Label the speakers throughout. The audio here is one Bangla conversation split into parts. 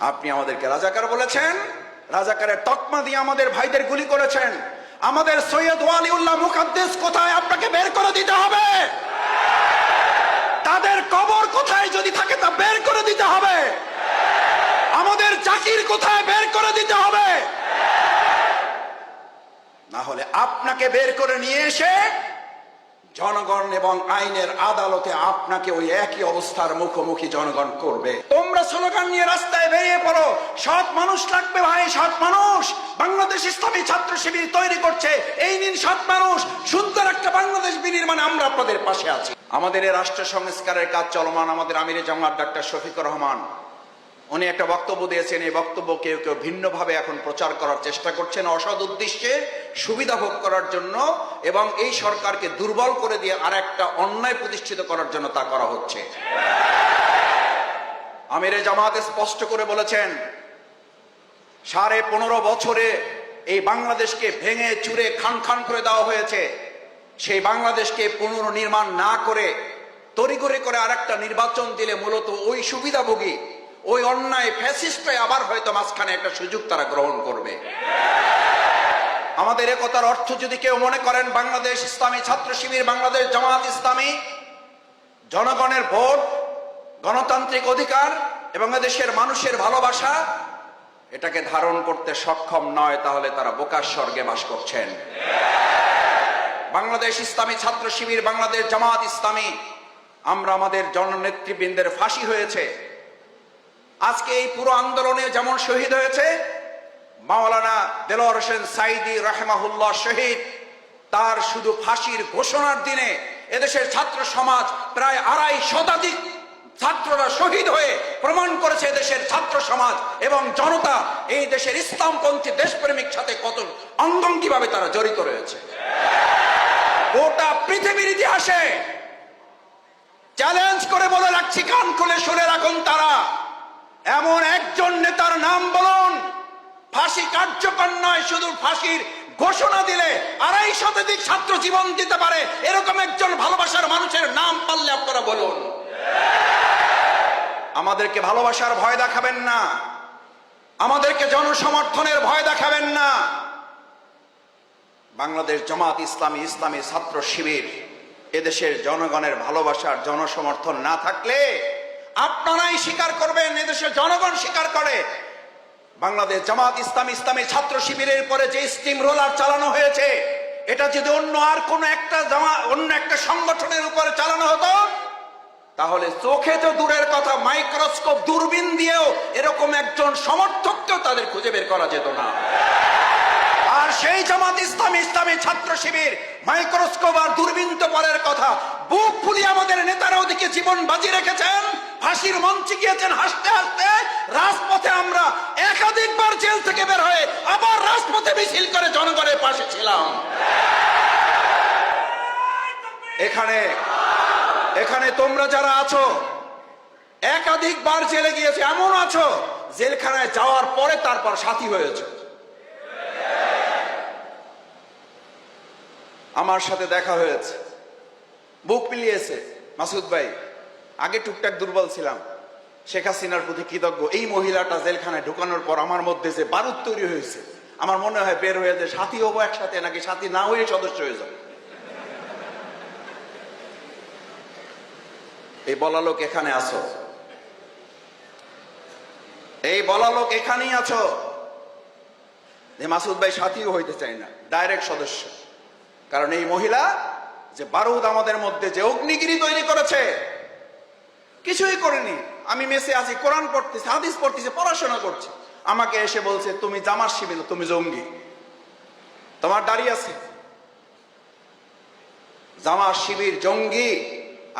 Speaker 1: আপনি আমাদেরকে রাজাকার বলেছেন রাজাকারের তকমা দিয়ে আমাদের ভাইদের গুলি করেছেন। আমাদের সৈয়দ ওয়ালিউল্লাহ মুকাদ্দেস কোথায়? আপনাকে বের করে দিতে হবে। তাদের কবর কোথায় যদি থাকে তা বের করে দিতে হবে। আমাদের চাকির কোথায়? বের করে দিতে হবে। না হলে আপনাকে বের করে নিয়ে এসে জনগণ এবং আইনের আদালতে আপনাকে ওই একই অবস্থার মুখোমুখি জনগণ করবে। তোমরা স্লোগান নিয়ে রাস্তায় বেরিয়ে পড়ো। সৎ মানুষ লাগবে ভাই, সৎ মানুষ। বাংলাদেশ ইসলামী ছাত্র শিবির তৈরি করছে। এই দিন সৎ মানুষ। সুন্দর একটা বাংলাদেশ বিনির্মাণে আমরা আপনাদের পাশে আছি। আমাদের এই রাষ্ট্র সংস্কারের কাজ চলমান আমাদের আমিরে জামাত ডাক্তার শফিকুর রহমান। উনি একটা বক্তব্য দিয়েছেন, এই বক্তব্য কেউ কেউ ভিন্নভাবে এখন প্রচার করার চেষ্টা করছেন অসৎ উদ্দেশ্যে সুবিধা ভোগ করার জন্য এবং এই সরকারকে দুর্বল করে দিয়ে আর একটা অন্যায় প্রতিষ্ঠিত করার জন্য তা করা হচ্ছে। আমিরে জামাতে স্পষ্ট করে বলেছেন, সাড়ে পনেরো বছরে এই বাংলাদেশকে ভেঙে চুরে খান খান করে দেওয়া হয়েছে। সেই বাংলাদেশকে পুনর্নির্মাণ না করে তড়িঘড়ি করে আরেকটা নির্বাচন দিলে মূলত ওই সুবিধাভোগী ওই অন্যায় ফ্যাসিস্টে আবার হয়তো মাঝখানে একটা সুযোগ তারা গ্রহণ করবে। আমাদের একতার অর্থ যদি কেউ মনে করেন, বাংলাদেশ ইসলামী ছাত্র শিবির, বাংলাদেশ জামাত ইসলামী, জনগণের ভোট, গণতান্ত্রিক অধিকার এবং দেশের মানুষের ভালোবাসা, এটাকে ধারণ করতে সক্ষম নয়, তাহলে তারা বোকার স্বর্গে বাস করছেন। বাংলাদেশ ইসলামী ছাত্র শিবির, বাংলাদেশ জামাত ইসলামী, আমরা আমাদের জননেতৃবৃন্দের ফাঁসি হয়েছে। আজকে এই পুরো আন্দোলনে যেমন শহীদ হয়েছে, মাওলানা দেলোয়ার হোসেন সাইদি রাহেমাহুল্লাহ শহীদ, তার শুধু ফাঁসির ঘোষণার দিনে এদেশের ছাত্র সমাজ প্রায় আড়াই শতাধিক ছাত্ররা শহীদ হয়ে প্রমাণ করেছে এদেশের ছাত্র সমাজ এবং জনতা এই দেশের ইসলামপন্থী দেশপ্রেমিক সাথে কত অঙ্গঙ্গিভাবে তারা জড়িত রয়েছে। গোটা পৃথিবীর ইতিহাসে চ্যালেঞ্জ করে বলে রাখছি, কান খুলে শুনে রাখুন তারা। এমন একজন নেতার নাম বলুন। ফাঁসি কার্যকর নয়, শুধু ফাঁসির ঘোষণা দিলে আড়াই শতাধিক ছাত্র জীবন দিতে পারে। এরকম একজন ভালোবাসার মানুষের নাম পারলে আপনারা বলুন। আমাদেরকে ভালোবাসার ভয় দেখাবেন না। আমাদেরকে জনসমর্থনের ভয় দেখাবেন না। বাংলাদেশ জামাত ইসলামী ইসলামী ছাত্র শিবির এদেশের জনগণের ভালোবাসার জনসমর্থন না থাকলে আপনারাই স্বীকার করবেন এদেশের জনগণ স্বীকার করে। বাংলাদেশ জামাত ইসলাম ইসলামী ছাত্র শিবিরের পরে যে স্টিম রোলার চালানো হয়েছে, এটা যদি অন্য আর কোন একটা জামা, অন্য একটা সংগঠনের উপরে চালানো হতো, তাহলে চোখে তো দূরের কথা মাইক্রোস্কোপ দূরবীন দিয়েও এরকম একজন সমর্থককেও তাদের খুঁজে বের করা যেত না। আর সেই জামাত ইসলাম ইসলামী ছাত্র শিবির মাইক্রোস্কোপ আর দূরবীন তো পরের কথা, বুক ফুলি আমাদের নেতারা ওদিকে জীবন বাজি রেখেছেন। ফাঁসির মঞ্চে গিয়েছেন, হাসতে হাসতে রাজপথে আমরা একাধিকবার জেল থেকে বের হয়ে আবার রাজপথে মিছিল করে জনগণের পাশে ছিলাম। এখানে এখানে তোমরা যারা আছো, একাধিকবার জেলে গিয়েছে, এমন আছো, জেলখানায় যাওয়ার পরে তারপর সাথী হয়েছে। আমার সাথে দেখা হয়েছে, বুক মিলিয়েছে, মাসুদ ভাই। আগে টুকটাক দুর্বল ছিলাম। শেখ হাসিনার প্রতি কৃতজ্ঞ। এই মহিলাটা জেলখানায় ঢুকানোর পর আমার মধ্যে যে বারুদ তৈরি হয়েছে, আমার মনে হয় বের হয়ে যে সাথী হব একসাথে নাকি সাথী না হয়ে সদস্য হয়ে যাব। এই বলা লোক এখানে আছো? এই বলা লোক এখানেই আছো? যে মাসুদ ভাই সাথীও হইতে চাই না, ডাইরেক্ট সদস্য। কারণ এই মহিলা যে বারুদ আমাদের মধ্যে যে অগ্নিগিরি তৈরি করেছে কিছুই করেনি। আমি মেসে আছি, কোরআন পড়তেছি, হাদিস পড়তেছি, পড়াশোনা করছি। আমাকে এসে বলছে, তুমি জামার শিবির, তুমি জঙ্গি। তোমার দাঁড়িয়ে আছে? জামার শিবির, জঙ্গি।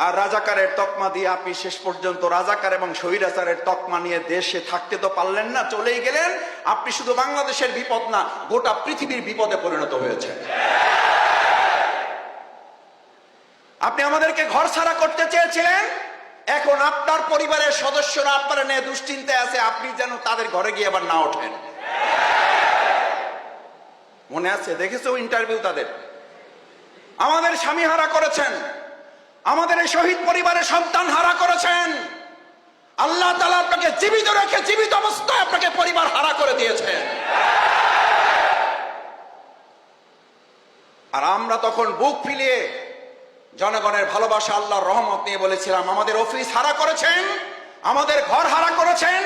Speaker 1: আর রাজাকারের তকমা দিয়ে আপনি শেষ পর্যন্ত রাজাকার এবং স্বৈরাচারের তকমা নিয়ে দেশে থাকতে তো পারলেন না, চলেই গেলেন। আপনি শুধু বাংলাদেশের বিপদ না, গোটা পৃথিবীর বিপদে পরিণত হয়েছে আপনি আমাদেরকে ঘর ছাড়া করতে চেয়েছিলেন? এখন আপনার পরিবারের সদস্যরা আপনারা নিয়ে দুশ্চিন্তায় আছে, আপনি যেন তাদের ঘরে গিয়ে আবার না ওঠেন। মনে আছে? দেখেছ ইন্টারভিউ তাদের? আমাদের স্বামী হারা করেছেন। আমাদের এই শহীদ পরিবারের সন্তান হারা করেছেন। আল্লাহ তালা আপনাকে জীবিত রেখে জীবিত অবস্থায় আপনাকে পরিবার হারা করে দিয়েছেন। আর আমরা তখন বুক ফিলিয়ে জনগণের ভালোবাসা আল্লাহর রহমত নিয়ে বলেছিলাম, আমাদের অফিস হারা করেছেন, আমাদের ঘর হারা করেছেন,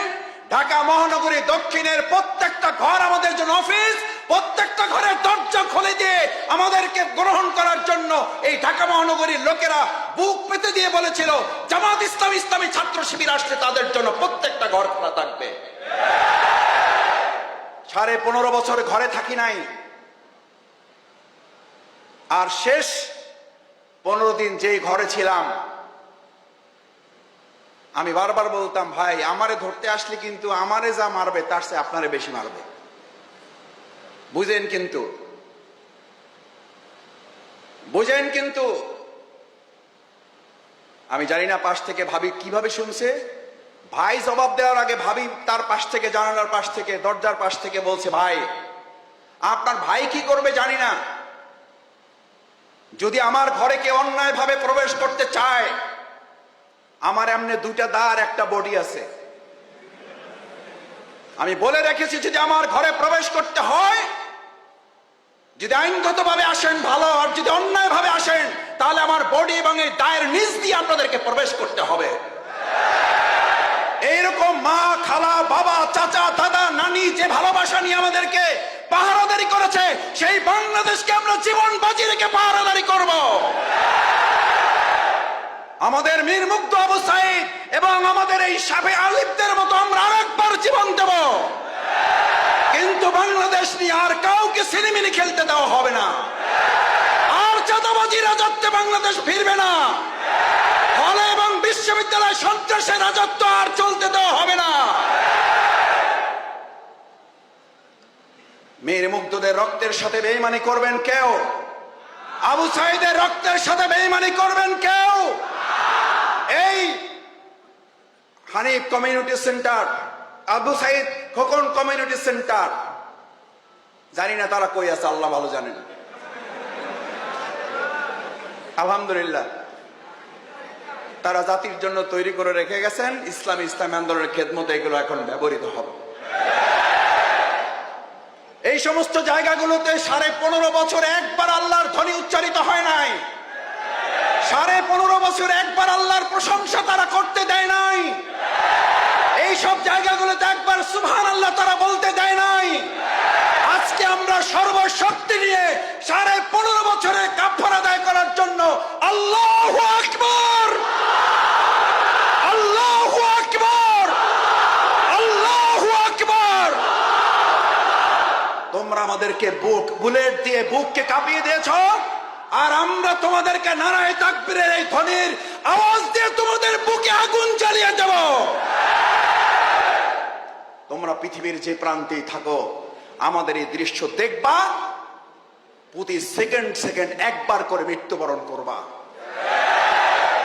Speaker 1: ঢাকা মহানগরী দক্ষিণের প্রত্যেকটা ঘর আমাদের জন্য অফিস, প্রত্যেকটা ঘরের দরজা খুলে দিয়ে আমাদেরকে গ্রহণ করার জন্য এই ঢাকা মহানগরীর লোকেরা বুক পেতে দিয়ে বলেছিল, জামাত ইসলাম ইসলামী ছাত্র শিবির আসছে তাদের জন্য প্রত্যেকটা ঘর খোলা থাকবে। সাড়ে পনেরো বছর ঘরে থাকি নাই। আর শেষ পনেরো দিন যেই ঘরে ছিলাম, আমি বারবার বলতাম, ভাই, আমারে ধরতে আসলে কিন্তু আমারে যা মারবে, তার চেয়ে আপনারে বেশি মারবে। বুঝেন কিন্তু। বুঝেন কিন্তু। আমি জানি না পাশ থেকে ভাবি কীভাবে শুনছে। ভাই জবাব দেওয়ার আগে ভাবি তার পাশ থেকে, জানালার পাশ থেকে, দরজার পাশ থেকে বলছে, ভাই, আপনার ভাই কি করবে জানি না। যদি আমার ঘরে কেউ অন্যায় ভাবে প্রবেশ করতে চায়, আমার এমনি দুইটা দাঁড় একটা বডি আছে। আমি বলে রেখেছি যদি আমার ঘরে প্রবেশ করতে হয়, যদি আইনগত ভাবে আসেন ভালো, আর যদি অন্যায় ভাবে আসেন, তাহলে আমার বডি এবং এই দায়ের নিচ দিয়ে আপনাদেরকে প্রবেশ করতে হবে। এইরকম মা, খালা, বাবা, চাচা, দাদা, নানি যে ভালোবাসা নিয়ে আমাদেরকে পাহারাদারি করেছে, সেই বাংলাদেশকে আমরা জীবন বাজি রেখে পাহারাদারি করব আমাদের মীর মুগ্ধ আবু সাইদ এবং আমাদের এই সাফে আলিফদের মতো আমরা আরেকবার জীবন দেব। কিন্তু বাংলাদেশ নিয়ে আর কাউকে সিনেমিনি খেলতে দেওয়া হবে না। আর চাঁদাবাজি রাজত্বে বাংলাদেশ ফিরবে না, হলে এবং বিশ্ববিদ্যালয় সন্ত্রাসের রাজত্ব আর চলতে দেওয়া হবে না। মেয়ের মুগ্ধদের রক্তের সাথে বেইমানি করবেন কেউ? আবু সাইদের রক্তের সাথে বেইমানি করবেন কেউ এই Hanif community centre Abu Saeed Khokon community centre জানি না তারা কই আছে, আল্লাহ ভালো জানেন। আলহামদুলিল্লাহ। তারা জাতির জন্য তৈরি করে রেখে গেছেন, ইসলাম ইসলামী আন্দোলনের খেদমতে এগুলো এখন ব্যবহৃত হবে। এই সমস্ত জায়গাগুলোতে সাড়ে পনেরো বছর একবার আল্লাহর ধ্বনি উচ্চারিত হয় নাই। সাড়ে পনেরো বছর একবার আল্লাহর প্রশংসা তারা করতে দেয় নাই। এই সব জায়গাগুলোতে একবার সুবহান আল্লাহ তারা বলতে দেয় নাই। আজকে আমরা সর্বশক্তি নিয়ে সাড়ে পনেরো বছরের কাফার আদায় করার জন্য আল্লাহ আকবর! আমাদেরকে বুক, বুলেট দিয়ে বুককে কাঁপিয়ে দিয়েছ, আর আমরা তোমাদেরকে নারায় তাকবীরের এই ধ্বনির আওয়াজ দিয়ে তোমাদের বুকে আগুন জ্বালিয়ে দেব। তোমরা পৃথিবীর যে প্রান্তেই থাকো, আমাদের এই দৃশ্য দেখবা, প্রতি সেকেন্ড সেকেন্ড একবার করে মৃত্যুবরণ করবা।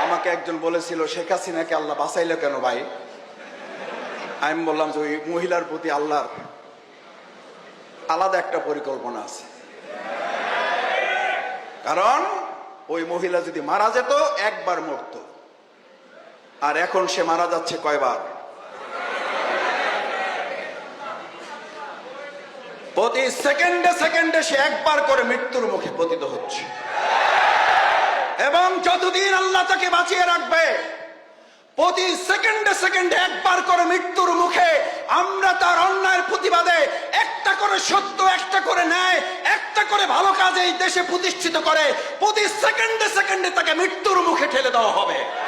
Speaker 1: আমাকে একজন বলেছিল, শেখ হাসিনাকে আল্লাহ বাঁচাইলো কেন ভাই? আমি বললাম যে, ওই মহিলার প্রতি আল্লাহর আলাদা একটা পরিকল্পনা আছে। কারণ, ওই মহিলা যদি মারা যেত, একবার মরত। আর এখন সে মারা যাচ্ছে কয়বার? প্রতি সেকেন্ডে সেকেন্ডে সে একবার করে মৃত্যুর মুখে পতিত হচ্ছে। এবং যতদিন আল্লাহ তাকে বাঁচিয়ে রাখবে, প্রতি সেকেন্ডে সেকেন্ডে একবার করে মৃত্যুর মুখে আমরা তার অন্যায়ের প্রতিবাদে একটা করে সত্য, একটা করে ন্যায়, একটা করে ভালো কাজ এই দেশে প্রতিষ্ঠিত করে প্রতি সেকেন্ডে সেকেন্ডে তাকে মৃত্যুর মুখে ঠেলে দেওয়া হবে।